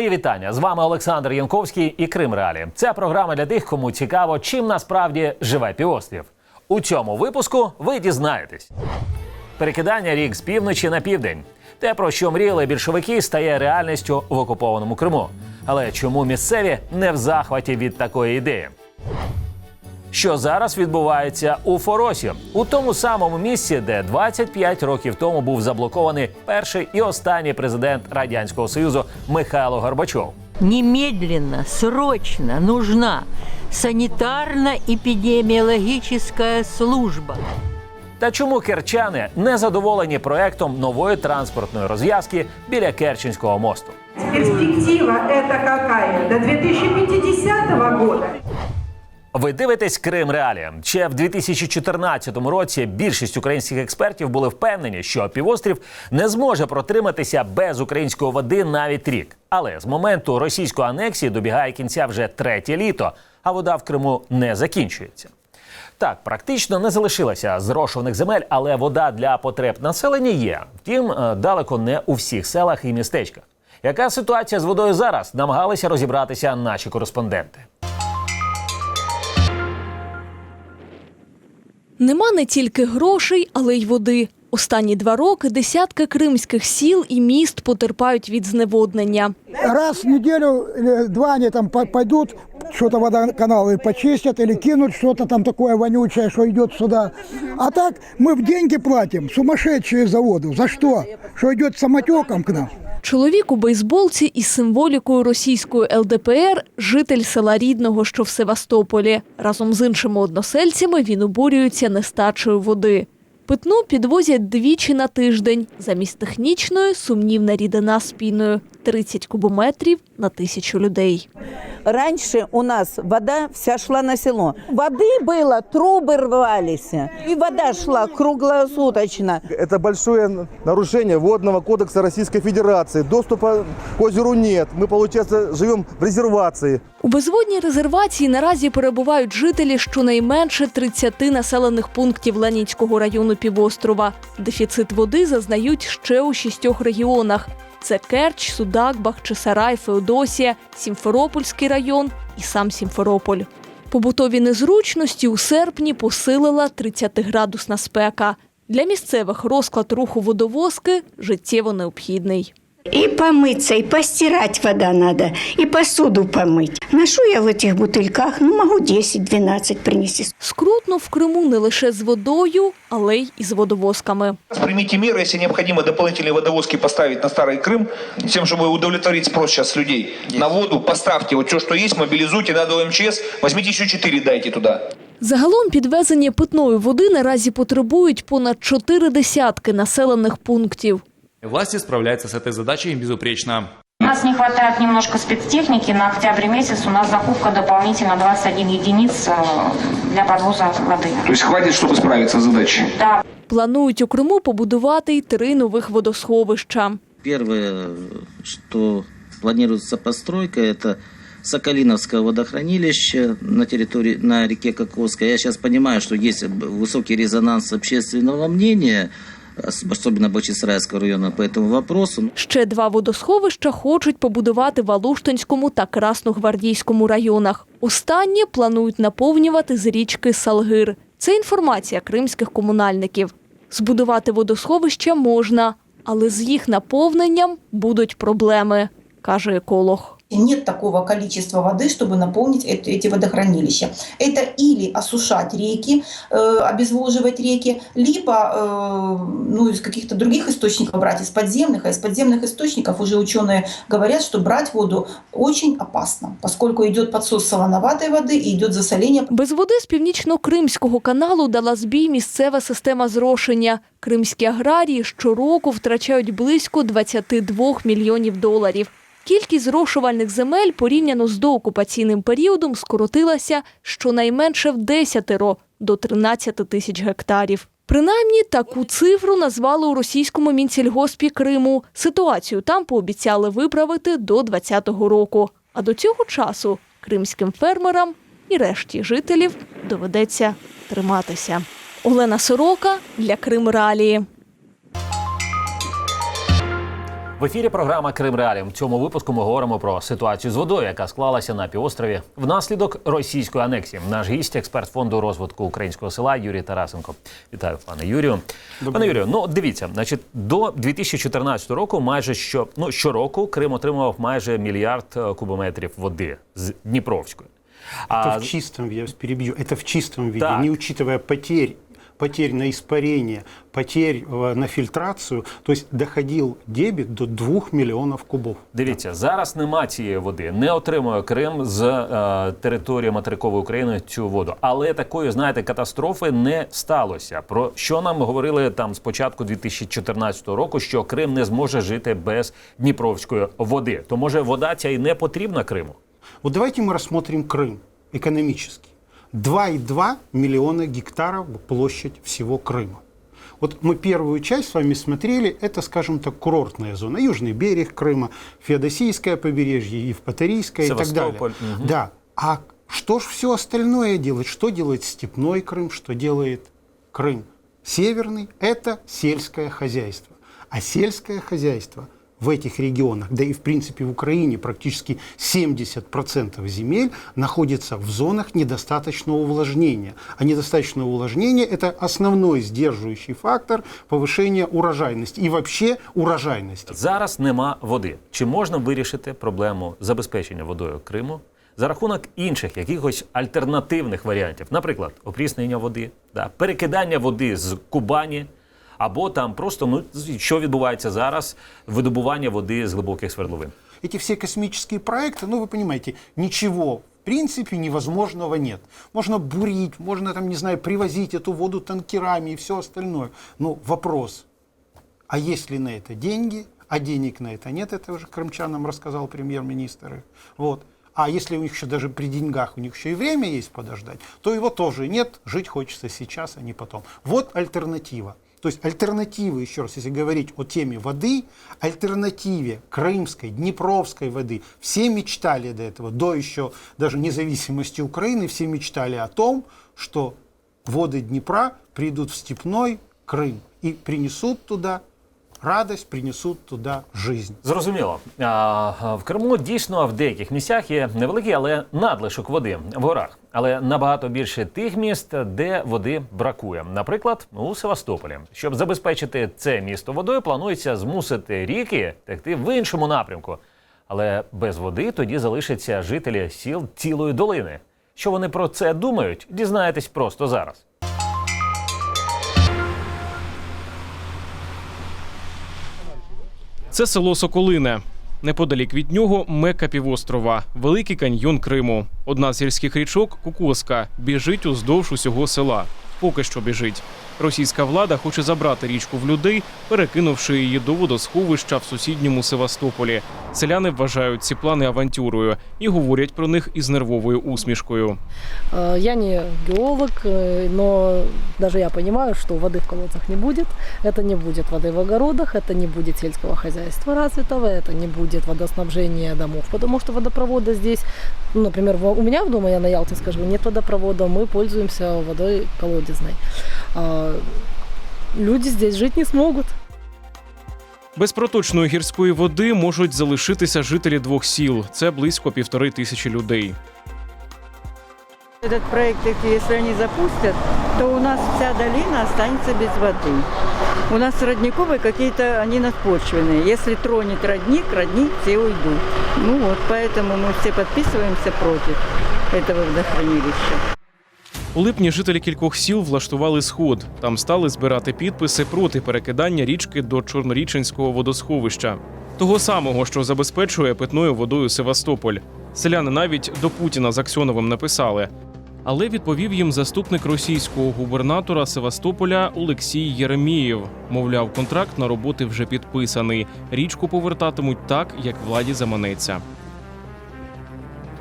Мої вітання з вами Олександр Янковський і Крим Реалі. Це програма для тих, кому цікаво, чим насправді живе півострів. У цьому випуску ви дізнаєтесь. Перекидання рік з півночі на південь. Те, про що мріяли більшовики, стає реальністю в окупованому Криму. Але чому місцеві не в захваті від такої ідеї? Що зараз відбувається у Форосі, у тому самому місці, де 25 років тому був заблокований перший і останній президент радянського союзу Михайло Горбачов. Немедленно, срочно нужна санитарно-эпидемиологическая служба. Та чому керчани не задоволені проектом нової транспортної розв'язки біля Керченського мосту? Перспектива это какая? До 2050 года? Ви дивитесь Крим Реалії. Ще в 2014 році більшість українських експертів були впевнені, що півострів не зможе протриматися без української води навіть рік. Але з моменту російської анексії добігає кінця вже третє літо, а вода в Криму не закінчується. Так, практично не залишилося зрошуваних земель, але вода для потреб населення є. Втім, е, далеко не у всіх селах і містечках. Яка ситуація з водою зараз? Намагалися розібратися наші кореспонденти. Нема не тільки грошей, але й води. Останні два роки десятки кримських сіл і міст потерпають від зневоднення. Раз в неделю или два они там по- пойдут, что-то водоканалы почистят или кинут что-то там такое вонючее, что идет сюда. А так мы в деньги платим, сумасшедшие за воду. За что? Что идет самотеком к нам? Чоловік у бейсболці із символікою російської ЛДПР – житель села Рідного, що в Севастополі. Разом з іншими односельцями він обурюється нестачею води. Питну підвозять двічі на тиждень. Замість технічної – сумнівна рідина з піною – 30 кубометрів на тисячу людей. Раньше у нас вода вся шла на село. Воды было, трубы рвались. И вода шла круглосуточно. Это большое нарушение водного кодекса Российской Федерации. Доступа к озеру нет. Мы, получается, живем в резервации. У безводній резервації наразі перебувають жителі щонайменше 30 населених пунктів Ленінського району півострова. Дефіцит води зазнають ще у шістьох регіонах: це Керч, Судак, Бахчисарай, Феодосія, Сімферопольський район і сам Сімферополь. Побутові незручності у серпні посилила 30-градусна спека. Для місцевих розклад руху водовозки життєво необхідний. И помыться, и постирать вода надо, и посуду помыть. Ношу я в этих бутыльках, ну, могу 10-12 принести. Скрутно в Криму не лише з водою, але й із водовозками. Примите меры, если необходимо дополнительные водовозки поставить на Старый Крым, с тем, чтобы удовлетворить спрос сейчас людей. На воду поставьте вот все, что есть, мобилизуйте, надо в МЧС, возьмите еще 4, дайте туда. Загалом підвезення питної води наразі потребують понад чотири десятки населених пунктів. Власти справляются с этой задачей безупречно. У нас не хватает немножко спецтехники. На октябрь месяц у нас закупка дополнительно 21 единиц э, для подвоза воды. То есть хватит, чтобы справиться с задачей? Да, Планують у Криму побудувати й три нових водосховища. Первое, что планируется постройка, это Соколиновское водохранилище на территории, на реке Кокосская. Я сейчас понимаю, что есть высокий резонанс общественного мнения, особенно Бахчисарайского района, по этому вопросу. Ще два водосховища хочуть побудувати в Алуштинському та Красногвардійському районах. Останнє планують наповнювати з річки Салгир. Це інформація кримських комунальників. Збудувати водосховища можна, але з їх наповненням будуть проблеми, каже еколог Нет такого количества воды, чтобы наполнить эт- эти водохранилища. Это или осушать реки, э, обезвоживать реки, либо э, ну, из каких-то других источников брать, из подземных. А из подземных источников уже ученые говорят, что брать воду очень опасно, поскольку идет подсос солоноватой воды и идет засоление. Без води з північно-кримського каналу дала збій місцева система зрошення. Кримські аграрії щороку втрачають близько 22 мільйонів доларів. Кількість зрошувальних земель порівняно з доокупаційним періодом скоротилася щонайменше в десятеро до 13 тисяч гектарів. Принаймні таку цифру назвали у російському мінсільгоспі Криму. Ситуацію там пообіцяли виправити до 2020 року. А до цього часу кримським фермерам і решті жителів доведеться триматися. Олена Сорока для Крим Ралії. В ефірі програма Крим Реалії. В цьому випуску ми говоримо про ситуацію з водою, яка склалася на півострові внаслідок російської анексії. Наш гість, експерт фонду розвитку українського села Юрій Тарасенко. Вітаю, пане Юрію. Пане Юрію, ну дивіться, значить, до 2014 року, майже що ну щороку Крим отримував майже мільярд е, кубометрів води з Дніпровської. Это в чистом, я вас перебью, это в чистом виде, Так. не учитывая потерь, потерь на испарение, потерь э, на фильтрацию, то есть доходил дебет до 2 миллионов кубов. Дивіться, зараз нема цієї води. Не отримує Крим з е, території материкової України цю воду. Але такої, знаєте, катастрофи не сталося. Про що нам говорили там з початку 2014 року, що Крим не зможе жити без Дніпровської води. То може вода ця й не потрібна Криму? Вот давайте мы рассмотрим Крым экономически. 2,2 миллиона гектаров площадь всего Крыма. Вот мы первую часть с вами смотрели, это, скажем так, курортная зона. Южный берег Крыма, Феодосийское побережье, Евпаторийское и так далее. Мгм. Да. А что ж все остальное делает? Что делает степной Крым? Что делает Крым северный? Это сельское хозяйство. А сельское хозяйство в этих регионах, да и в принципе в Украине практически 70% земель находится в зонах недостаточного увлажнения. А недостаточное увлажнение – это основной сдерживающий фактор повышения урожайности и вообще урожайности. Зараз нема води. Чи можна вирішити проблему забезпечення водою Криму за рахунок інших якихось альтернативних варіантів? Наприклад, опріснення води, да, перекидання води з Кубані, або там просто ну що відбувається зараз, видобування води з глибоких свердловин. Эти все космические проекты, ну вы понимаете, ничего в принципе невозможного нет. Можно бурить, можно там, не знаю, привозить эту воду танкерами и все остальное. Но вопрос, а есть ли на это деньги? А денег на это нет, это уже крымчанам рассказал премьер-министр. Вот. А если у них еще даже при деньгах, у них еще и время есть подождать, то его тоже нет, жить хочется сейчас, а не потом. Вот альтернатива. То есть альтернативы, еще раз, если говорить о теме воды, альтернативе крымской, днепровской воды, все мечтали до этого, до еще даже независимости Украины, все мечтали о том, что воды Днепра придут в степной Крым и принесут туда радость, принесут туда жизнь. Зрозуміло. А, в Криму дійсно в деяких місцях є невеликий, але надлишок води в горах. Але набагато більше тих міст, де води бракує. Наприклад, у Севастополі. Щоб забезпечити це місто водою, планується змусити ріки текти в іншому напрямку. Але без води тоді залишаться жителі сіл цілої долини. Що вони про це думають, дізнаєтесь просто зараз. Це село Соколине. Неподалік від нього мека півострова, великий каньйон Криму. Одна з гірських річок Кукоска біжить уздовж усього села Поки що біжить. Російська влада хоче забрати річку в людей, перекинувши її до водосховища в сусідньому Севастополі. Селяни вважають ці плани авантюрою і говорять про них із нервовою усмішкою. Э, Я не геолог, э, но даже я понимаю, что воды в колодцах не будет. Это не будет воды в огородах, это не будет сельского хозяйства развитого, это не будет водоснабжения домов, потому что водопровода здесь, ну, например, в- у меня в дома, я на Ялте скажу, нет водопровода, мы пользуемся водой колодезной. А, Люди здесь жить не смогут. Без проточної гірської води можуть залишитися жителі двох сіл. Це близько півтори тисячі людей. Этот проект, если они запустят, то у нас вся долина останется без воды. У нас родниковые какие-то, они надпочвенные. Если тронет родник, родник все уйдут. Ну вот, поэтому мы все подписываемся против этого водохранилища. У липні жителі кількох сіл влаштували сход. Там стали збирати підписи проти перекидання річки до Чорноріченського водосховища, того самого, що забезпечує питною водою Севастополь. Селяни навіть до Путіна з Аксьоновим написали. Але відповів їм заступник російського губернатора Севастополя Олексій Єремієв. Мовляв, контракт на роботи вже підписаний. Річку повертатимуть так, як владі заманеться.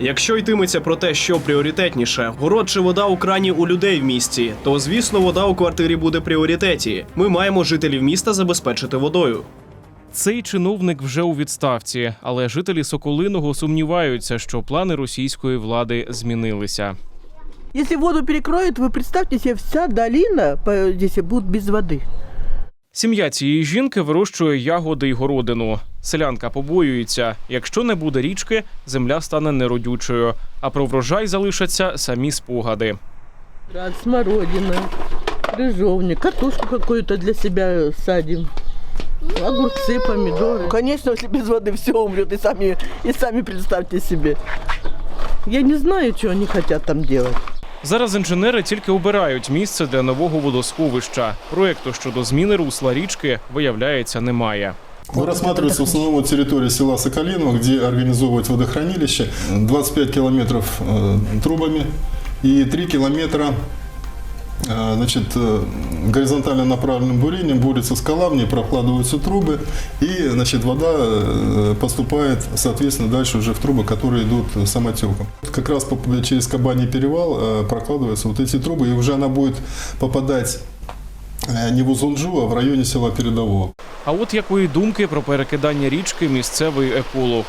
Якщо йтиметься про те, що пріоритетніше, город чи вода у крані у людей в місті, то звісно, вода у квартирі буде пріоритеті. Ми маємо жителів міста забезпечити водою. Цей чиновник вже у відставці, але жителі Соколиного сумніваються, що плани російської влади змінилися. Если воду перекроют, вы представьте себе, вся долина по- здесь будет без воды. Сім'я цієї жінки вирощує ягоди й городину. Селянка побоюється, якщо не буде річки, земля стане неродючою, а про врожай залишаться самі спогади. Рад, смородина, крыжовник, картошку какую-то для себя садим. Огурцы, помидоры. Конечно, если без воды все умрет, и сами, и сами представьте себе. Я не знаю, что они хотят там делать. Зараз інженери тільки обирають місце для нового водосховища. Проекту щодо зміни русла річки, виявляється, немає. Ну, Рассматривается в основном вот территория села Соколиново, где организовывать водохранилище. 25 километров э, трубами и 3 километра э, значит, э, горизонтально направленным бурением бурятся скала, в ней прокладываются трубы, и значит, вода э, поступает, соответственно, дальше уже в трубы, которые идут самотеком. Как раз по- через Кабаний перевал э, прокладываются вот эти трубы, и уже она будет попадать э, не в Узунджу, а в районе села Передового. А от якої думки про перекидання річки місцевий еколог.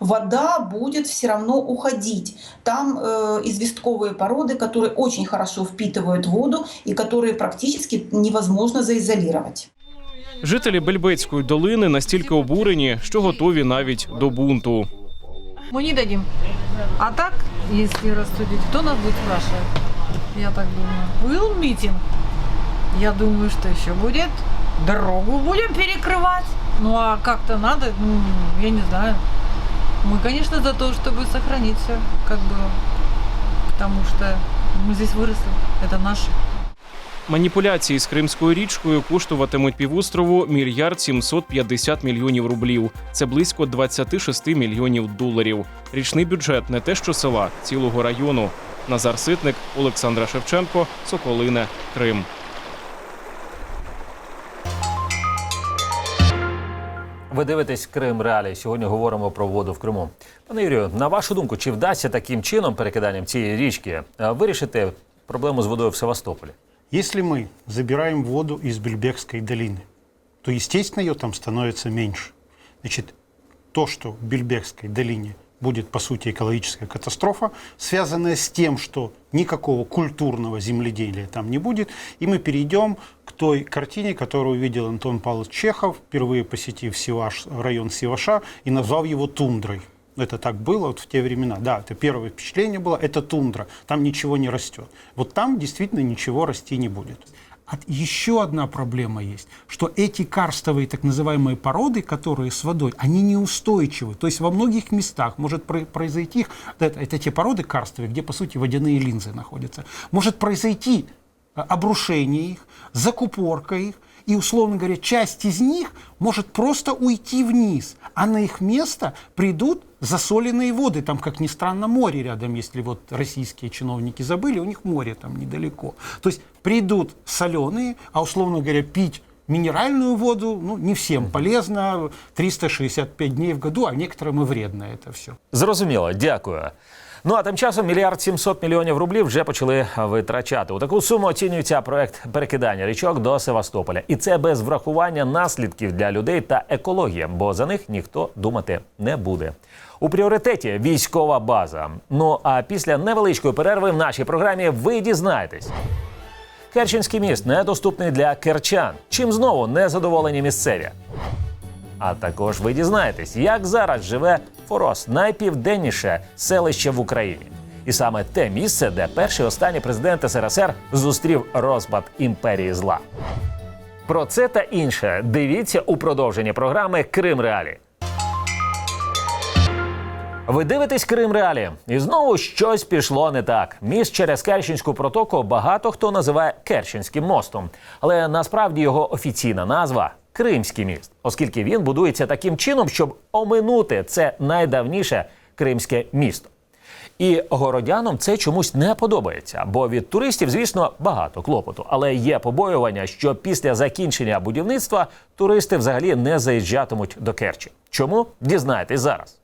вода будет все равно уходить. Там э, известковые породы, которые очень хорошо впитывают воду и которые практически невозможно заизолировать. Жителі Бельбецької долини настільки обурені, що готові навіть до бунту. Мы не дадим. А так, если рассудить, кто нас будет спрашивать? Я так думаю. Был митинг. Я думаю, что еще будет. Дорогу будем перекрывать. Ну а как-то надо, ну, я не знаю. Мы, конечно, за то, чтобы сохранить все, как было. Потому что мы здесь выросли. Это наше. Маніпуляції з Кримською річкою коштуватимуть півострову мільярд 750 мільйонів рублів. Це близько 26 мільйонів доларів. Річний бюджет не те, що села, цілого району. Назар Ситник, Олександра Шевченко, Соколине, Крим. Ви дивитесь Крим Реалії. Сьогодні говоримо про воду в Криму. Пане Юрію, на вашу думку, чи вдасться таким чином, перекиданням цієї річки, е, вирішити проблему з водою в Севастополі? Если мы забираем воду из Бельбекской долины, то, естественно, ее там становится меньше. Значит, то, что в Бельбекской долине будет, по сути, экологическая катастрофа, связанная с тем, что никакого культурного земледелия там не будет, и мы перейдем к той картине, которую увидел Антон Павлович Чехов, впервые посетив Сиваш, район Сиваша и назвав его тундрой. Это так было вот в те времена. Да, это первое впечатление было, это тундра, там ничего не растет. Вот там действительно ничего расти не будет. Еще одна проблема есть, что эти карстовые так называемые породы, которые с водой, они неустойчивы. То есть во многих местах может про- произойти, это, это те породы карстовые, где по сути водяные линзы находятся, может произойти э, обрушение их, закупорка их, и, условно говоря, часть из них может просто уйти вниз, а на их место придут засоленные воды. Там, как ни странно, море рядом, если вот российские чиновники забыли, у них море там недалеко. То есть придут соленые, а, условно говоря, пить минеральную воду, ну, не всем полезно, 365 дней в году, а некоторым и вредно это все. Зрозуміло, дякую. Ну а тим часом мільярд 700 мільйонів рублів вже почали витрачати. У таку суму оцінюється проект перекидання річок до Севастополя, і це без врахування наслідків для людей та екології, бо за них ніхто думати не буде. У пріоритеті військова база. Ну а після невеличкої перерви в нашій програмі ви дізнаєтесь. Керченський міст недоступний для керчан. Чим знову незадоволені місцеві? А також ви дізнаєтесь, як зараз живе Форос, найпівденніше селище в Україні. І саме те місце, де перший останній президент СРСР зустрів розпад імперії зла. Про це та інше дивіться у продовженні програми Крим Реалі. Ви дивитесь Крим Реалі, і знову щось пішло не так. Міст через Керченську протоку багато хто називає Керченським мостом, але насправді його офіційна назва Кримський міст, оскільки він будується таким чином, щоб оминути це найдавніше кримське місто. І городянам це чомусь не подобається, бо від туристів, звісно, багато клопоту. Але є побоювання, що після закінчення будівництва туристи взагалі не заїжджатимуть до Керчі. Чому дізнаєтесь зараз?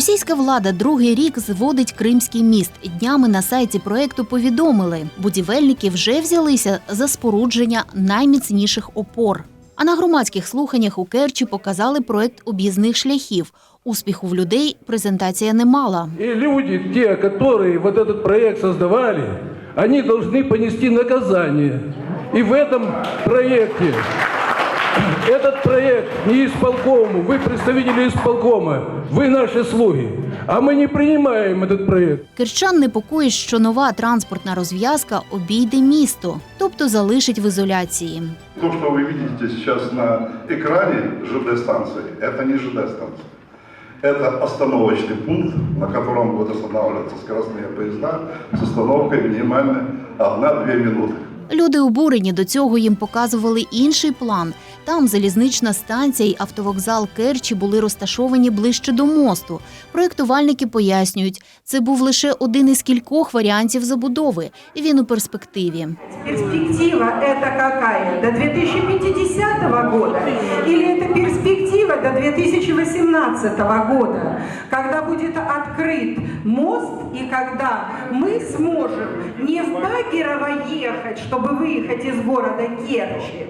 Російська влада другий рік зводить Кримський міст. Днями на сайті проекту повідомили, будівельники вже взялися за спорудження найміцніших опор. А на громадських слуханнях у Керчі показали проект об'їзних шляхів. Успіху в людей презентація не мала. И люди, те, которые вот этот проект создавали, они должны понести наказание. И в этом проекте, этот проект не исполкому, вы представители исполкома, вы наши слуги, а мы не принимаем этот проект. Керчан непокоїть, що нова транспортна розв'язка обійде місто, тобто залишить в ізоляції. То, что вы видите сейчас на экране ЖД-станции, это не ЖД-станция. Это остановочный пункт, на котором будут останавливаться скоростные поезда с остановкой минимально 1-2 минуты. Люди обурені до цього їм показували інший план. Там залізнична станція і автовокзал Керчі були розташовані ближче до мосту. Проєктувальники пояснюють, це був лише один із кількох варіантів забудови. і Він у перспективі. Перспектива это какая? До 2050 года? Или это перспектива до 2018 года, когда будет открыт мост и когда мы сможем не в Багерово ехать, чтобы выехать из города Керчи,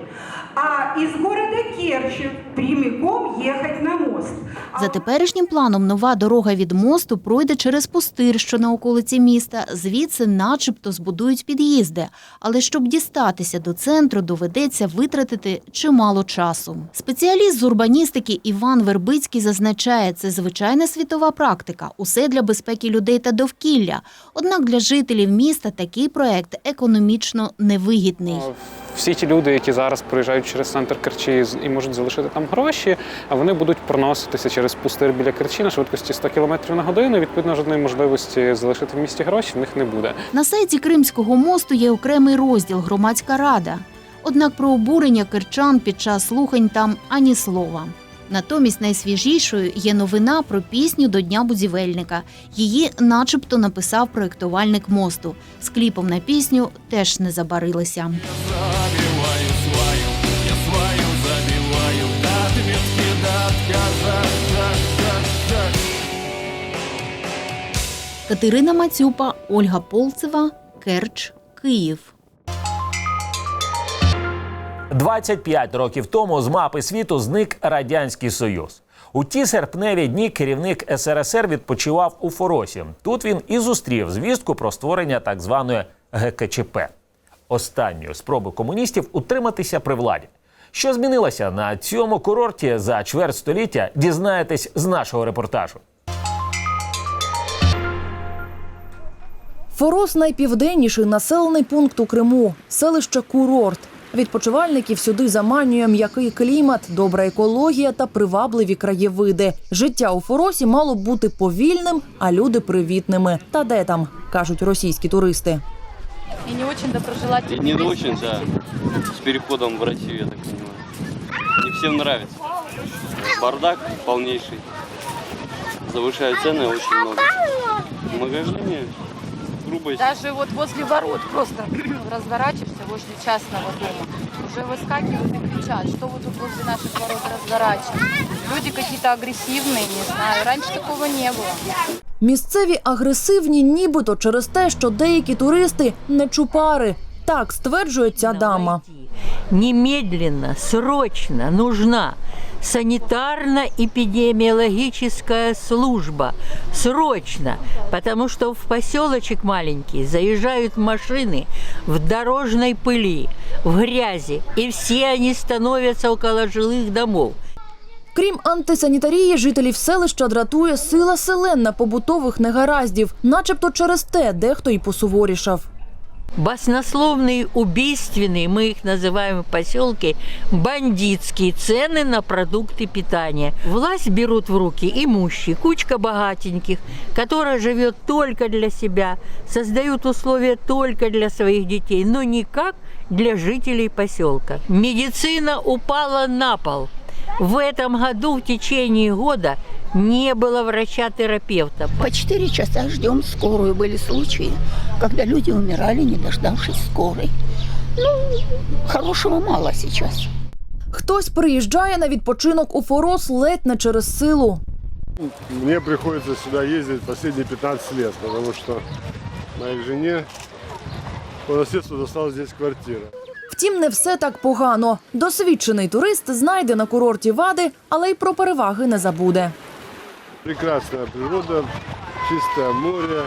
а из города Керчи прямиком ехать на мост. За теперішнім планом, нова дорога від мосту пройде через пустир, що на околиці міста. Звідси, начебто, збудують під'їзди. Але щоб дістатися до центру, доведеться витратити чимало часу. Спеціаліст з урбаністики Іван Вербицький зазначає, це звичайна світова практика, усе для безпеки людей та довкілля. Однак для жителів міста такий проект економічно невигідний. Всі ті люди, які зараз проїжджають через центр Керчі і можуть залишити там гроші, а вони будуть проноситися через пустир біля Керчі на швидкості 100 км на годину. Відповідно, жодної можливості залишити в місті гроші в них не буде. На сайті Кримського мосту є окремий розділ Громадська рада. Однак про обурення керчан під час слухань там ані слова. Натомість найсвіжішою є новина про пісню до Дня будівельника. Її, начебто, написав проєктувальник мосту. З кліпом на пісню теж не забарилися. Катерина Мацюпа, Ольга Полцева, Керч, Київ. 25 років тому з мапи світу зник радянський союз. У ті серпневі дні керівник СРСР відпочивав у Форосі. Тут він і зустрів звістку про створення так званої ГКЧП останньої спроби комуністів утриматися при владі. Що змінилося на цьому курорті за чверть століття, дізнаєтесь з нашого репортажу. Форос найпівденніший населений пункт у Криму, селище Курорт. Відпочивальників сюди заманює м'який клімат, добра екологія та привабливі краєвиди. Життя у Форосі мало б бути повільним, а люди привітними. Та де там кажуть російські туристи. И не очень доброжелательный. Не очень, да. С переходом в Россию, я так понимаю. Не всем нравится. Бардак полнейший. Завышают цены очень много. В магазине грубость. Даже вот возле ворот просто разворачиваешься возле частного дома. Уже выскакивают и кричат, что вы тут возле наших ворот разворачиваете. Люди какие-то агрессивные, не знаю. Раньше такого не было. Місцеві агресивні, нібито через те, що деякі туристи не чупари. Так стверджує ця дама. немедленно, срочно нужна санитарно-эпидемиологическая служба. Срочно. Потому что в поселочек маленький заезжают машины в дорожной пыли, в грязи. И все они становятся около жилых домов. Крім антисанітарії, жителів селища дратує сила селен побутових негараздів, начебто через те, дехто й посуворішав. Баснословные убийственные, мы их называем в поселке, бандитские цены на продукты питания. Власть берут в руки имущие, кучка богатеньких, которая живет только для себя, создают условия только для своих детей, но никак для жителей поселка. Медицина упала на пол. В этом году в течение года не было врача-терапевта. По 4 часа ждем скорую. Были случаи, когда люди умирали, не дождавшись скорой. Ну, хорошего мало сейчас. Хтось приїжджає на відпочинок у Форос ледь не через силу. Мне приходится сюда ездить последние 15 лет, потому что моей жене по наследству досталась здесь квартира. Втім, не все так погано. Досвідчений турист знайде на курорті вади, але й про переваги не забуде. Прекрасная природа, чистое море,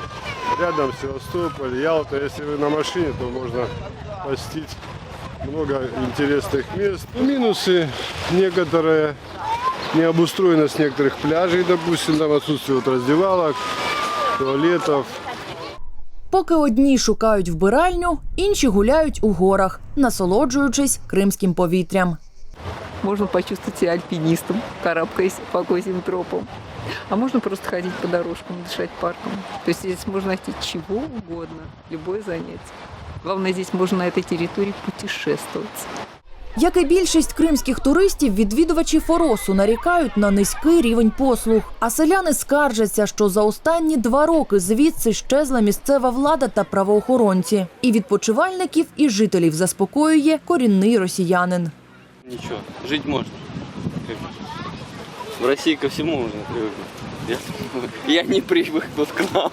рядом Севастополь, Ялта. Если вы на машине, то можно посетить много интересных мест. Ну, Минусы некоторые, необустроенность некоторых пляжей, допустим, там отсутствие вот раздевалок, туалетов. Поки одні шукають вбиральню, інші гуляють у горах, насолоджуючись кримським повітрям. Можна почувствовать себя альпинистом, по козьим тропам. А можно просто ходить по дорожкам, дышать парком. То есть здесь можно найти чего угодно, любое занятие. Главное, здесь можно на этой территории путешествовать. Як і більшість кримських туристів, відвідувачі Форосу нарікають на низький рівень послуг. А селяни скаржаться, що за останні два роки звідси щезла місцева влада та правоохоронці. І відпочивальників, і жителів заспокоює корінний росіянин. Ничего, жить можно. В России ко всему можно привыкнуть. Я, я не привык тут к нам.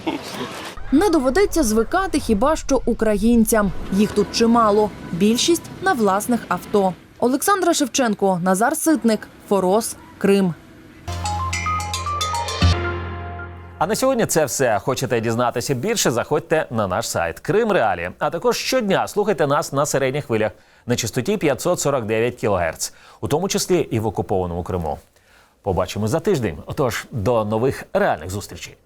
Не доведеться звикати хіба що українцям. Їх тут чимало. Більшість на власних авто. Олександра Шевченко, Назар Ситник, Форос, Крим. А на сьогодні це все. Хочете дізнатися більше? Заходьте на наш сайт Крим Реалі. А також щодня слухайте нас на середніх хвилях на частоті 549 кГц, у тому числі і в окупованому Криму. Побачимо за тиждень. Отож, до нових реальних зустрічей.